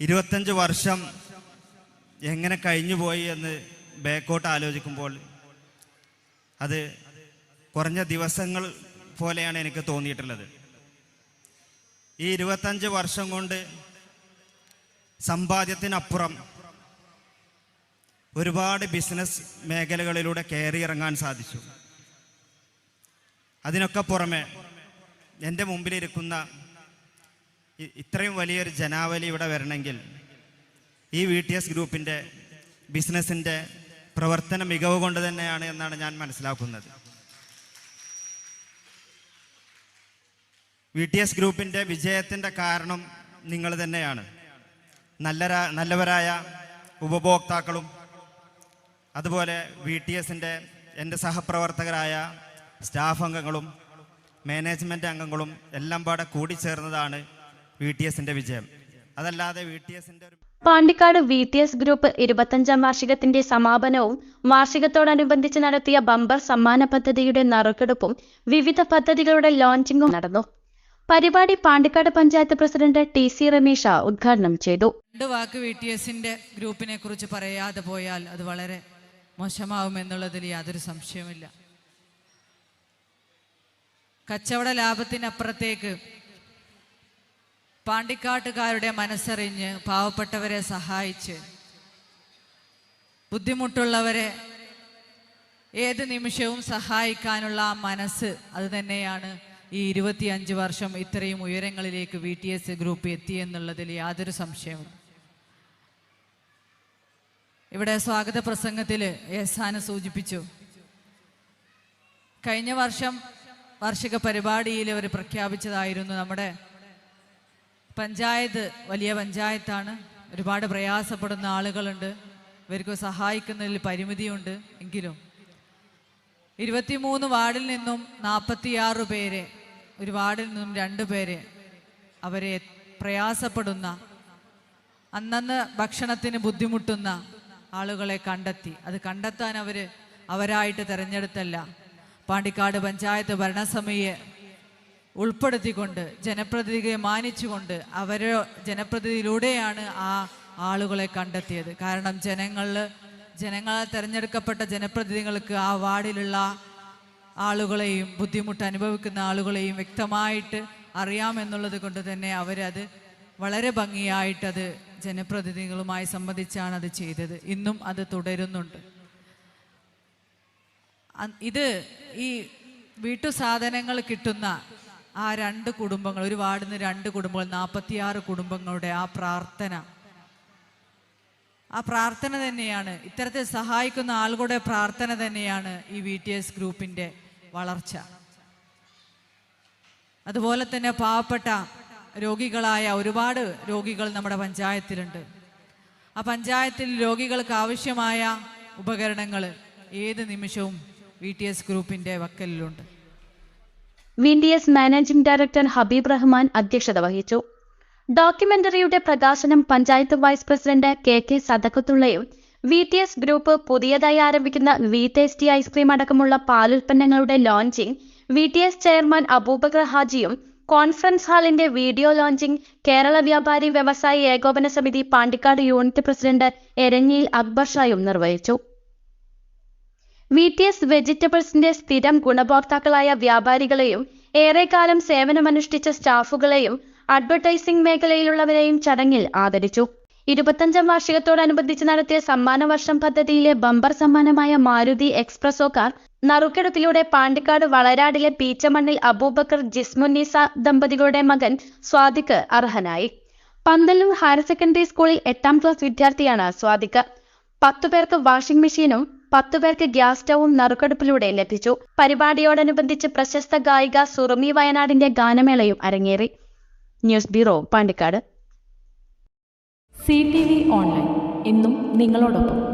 ഇരുപത്തഞ്ച് വർഷം എങ്ങനെ കഴിഞ്ഞു പോയി എന്ന് ബാക്കോട്ട് ആലോചിക്കുമ്പോൾ അത് കുറഞ്ഞ ദിവസങ്ങൾ പോലെയാണ് എനിക്ക് തോന്നിയിട്ടുള്ളത്. ഈ ഇരുപത്തഞ്ച് വർഷം കൊണ്ട് സമ്പാദ്യത്തിനപ്പുറം ഒരുപാട് ബിസിനസ് മേഖലകളിലൂടെ കയറി ഇറങ്ങാൻ സാധിച്ചു. അതിനൊക്കെ പുറമെ എന്റെ മുമ്പിലിരിക്കുന്ന ഇത്രയും വലിയൊരു ജനാവലി ഇവിടെ വരണമെങ്കിൽ ഈ വി ടി എസ് ഗ്രൂപ്പിന്റെ ബിസിനസ്സിന്റെ പ്രവർത്തന മികവ് കൊണ്ട് തന്നെയാണ് എന്നാണ് ഞാൻ മനസ്സിലാക്കുന്നത്. വി ടി എസ് ഗ്രൂപ്പിന്റെ വിജയത്തിന്റെ കാരണം നിങ്ങൾ തന്നെയാണ്. നല്ലരാ നല്ലവരായ ഉപഭോക്താക്കളും അതുപോലെ വി ടി എസിന്റെ എന്റെ സഹപ്രവർത്തകരായ സ്റ്റാഫ് അംഗങ്ങളും മാനേജ്മെന്റ് അംഗങ്ങളും എല്ലാം പാടെ കൂടിച്ചേർന്നതാണ് വി ടി എസിന്റെ വിജയം. അതല്ലാതെ വി ടി എസിന്റെ ഒരു Pandikkad V T S group ഇരുപത്തഞ്ചാം വാർഷികത്തിന്റെ സമാപനവും വാർഷികത്തോടനുബന്ധിച്ച് നടത്തിയ ബമ്പർ സമ്മാന പദ്ധതിയുടെ നറുക്കെടുപ്പും വിവിധ പദ്ധതികളുടെ ലോഞ്ചിങ്ങും നടന്നു. പരിപാടി Pandikkad panchayat president T C Ramesha ഉദ്ഘാടനം ചെയ്തു. രണ്ട് വാക്ക് വി ടി എസിന്റെ ഗ്രൂപ്പിനെ കുറിച്ച് പറയാതെ പോയാൽ അത് വളരെ മോശമാവുമെന്നുള്ളതിൽ യാതൊരു സംശയവുമില്ല. കച്ചവട ലാഭത്തിനപ്പുറത്തേക്ക് പാണ്ടിക്കാട്ടുകാരുടെ മനസ്സറിഞ്ഞ് പാവപ്പെട്ടവരെ സഹായിച്ച് ബുദ്ധിമുട്ടുള്ളവരെ ഏത് നിമിഷവും സഹായിക്കാനുള്ള ആ മനസ്സ് അത് തന്നെയാണ് ഈ ഇരുപത്തിയഞ്ച് വർഷം ഇത്രയും ഉയരങ്ങളിലേക്ക് വി ടി എസ് ഗ്രൂപ്പ് എത്തിയെന്നുള്ളതിൽ യാതൊരു സംശയവും. ഇവിടെ സ്വാഗത പ്രസംഗത്തിൽ ഏസാന സൂചിപ്പിച്ചു. കഴിഞ്ഞ വർഷം വാർഷിക പരിപാടിയിൽ അവർ പ്രഖ്യാപിച്ചതായിരുന്നു നമ്മുടെ പഞ്ചായത്ത് വലിയ പഞ്ചായത്താണ്. ഒരുപാട് പ്രയാസപ്പെടുന്ന ആളുകളുണ്ട്. ഇവർക്ക് സഹായിക്കുന്നതിൽ പരിമിതിയുണ്ട് എങ്കിലും. ഇരുപത്തിമൂന്ന് വാർഡിൽ നിന്നും നാൽപ്പത്തിയാറ് പേരെ ഒരു വാർഡിൽ നിന്നും രണ്ട് പേരെ അവരെ പ്രയാസപ്പെടുന്ന അന്നന്ന് ഭക്ഷണത്തിന് ബുദ്ധിമുട്ടുന്ന ആളുകളെ കണ്ടെത്തി. അത് കണ്ടെത്താൻ അവർ അവരായിട്ട് തിരഞ്ഞെടുത്തല്ല. പാണ്ടിക്കാട് പഞ്ചായത്ത് ഭരണസമിതിയെ ഉൾപ്പെടുത്തിക്കൊണ്ട് ജനപ്രതിനിധിയെ മാനിച്ചുകൊണ്ട് അവരെ ജനപ്രതിനിധിയിലൂടെയാണ് ആ ആളുകളെ കണ്ടെത്തിയത്. കാരണം ജനങ്ങളിൽ ജനങ്ങളാൽ തിരഞ്ഞെടുക്കപ്പെട്ട ജനപ്രതിനിധികൾക്ക് ആ വാർഡിലുള്ള ആളുകളെയും ബുദ്ധിമുട്ട് അനുഭവിക്കുന്ന ആളുകളെയും വ്യക്തമായിട്ട് അറിയാമെന്നുള്ളത് കൊണ്ട് തന്നെ അവരത് വളരെ ഭംഗിയായിട്ടത് ജനപ്രതിനിധികളുമായി സംബന്ധിച്ചാണ് അത് ചെയ്തത്. ഇന്നും അത് തുടരുന്നുണ്ട്. ഇത് ഈ വീട്ടു സാധനങ്ങൾ കിട്ടുന്ന ആ രണ്ട് കുടുംബങ്ങൾ ഒരു വാർഡിൽ രണ്ട് കുടുംബങ്ങൾ നാൽപ്പത്തിയാറ് കുടുംബങ്ങളുടെ ആ പ്രാർത്ഥന. ആ പ്രാർത്ഥന തന്നെയാണ്. ഇത്തരത്തിൽ സഹായിക്കുന്ന ആളുകളുടെ പ്രാർത്ഥന തന്നെയാണ് ഈ വി ടി എസ് ഗ്രൂപ്പിന്റെ വളർച്ച. അതുപോലെ തന്നെ പാവപ്പെട്ട രോഗികളായ ഒരുപാട് രോഗികൾ നമ്മുടെ പഞ്ചായത്തിലുണ്ട്. ആ പഞ്ചായത്തിൽ രോഗികൾക്ക് ആവശ്യമായ ഉപകരണങ്ങൾ ഏത് നിമിഷവും വി ടി എസ് ഗ്രൂപ്പിന്റെ വക്കലിലുണ്ട്. V D S managing director Habeeb Rahman അധ്യക്ഷത വഹിച്ചു. ഡോക്യുമെന്ററിയുടെ പ്രകാശനം panchayat vice president K K സദക്കത്തുള്ളയും V T S group പുതിയതായി ആരംഭിക്കുന്ന വി ടേസ്റ്റി ഐസ്ക്രീം അടക്കമുള്ള പാലുൽപ്പന്നങ്ങളുടെ launching V T S chairman Aboobacker ഹാജിയും conference ഹാളിന്റെ വീഡിയോ ലോഞ്ചിംഗ് കേരള വ്യാപാരി വ്യവസായി ഏകോപന സമിതി പാണ്ടിക്കാട് യൂണിറ്റ് പ്രസിഡന്റ് എരഞ്ഞിയിൽ അക്ബർ ഷായും നിർവഹിച്ചു. വി ടി എസ് വെജിറ്റബിൾസിന്റെ സ്ഥിരം ഗുണഭോക്താക്കളായ വ്യാപാരികളെയും ഏറെക്കാലം സേവനമനുഷ്ഠിച്ച സ്റ്റാഫുകളെയും അഡ്വർടൈസിംഗ് മേഖലയിലുള്ളവരെയും ചടങ്ങിൽ ആദരിച്ചു. ഇരുപത്തഞ്ചാം വാർഷികത്തോടനുബന്ധിച്ച് നടത്തിയ സമ്മാന വർഷം പദ്ധതിയിലെ ബമ്പർ സമ്മാനമായ മാരുതി എക്സ്പ്രസോ കാർ നറുക്കെടുപ്പിലൂടെ പാണ്ടിക്കാട് വളരാടിലെ പീച്ചമണ്ണിൽ അബൂബക്കർ ജിസ്മുന്നീസ ദമ്പതികളുടെ മകൻ സ്വാദിഖ് അർഹനായി. പന്തല്ലൂർ ഹയർ സെക്കൻഡറി സ്കൂളിൽ എട്ടാം ക്ലാസ് വിദ്യാർത്ഥിയാണ് സ്വാദിഖ് പത്തു പേർക്ക് വാഷിംഗ് മെഷീനും പത്തു പേർക്ക് ഗ്യാസ് സ്റ്റൗവും നറുക്കെടുപ്പിലൂടെ ലഭിച്ചു. പരിപാടിയോടനുബന്ധിച്ച് പ്രശസ്ത ഗായിക സുറുമി വയനാടിന്റെ ഗാനമേളയും അരങ്ങേറി. News bureau Pandikkad. C T V online. ഇന്നും നിങ്ങളോടൊപ്പം.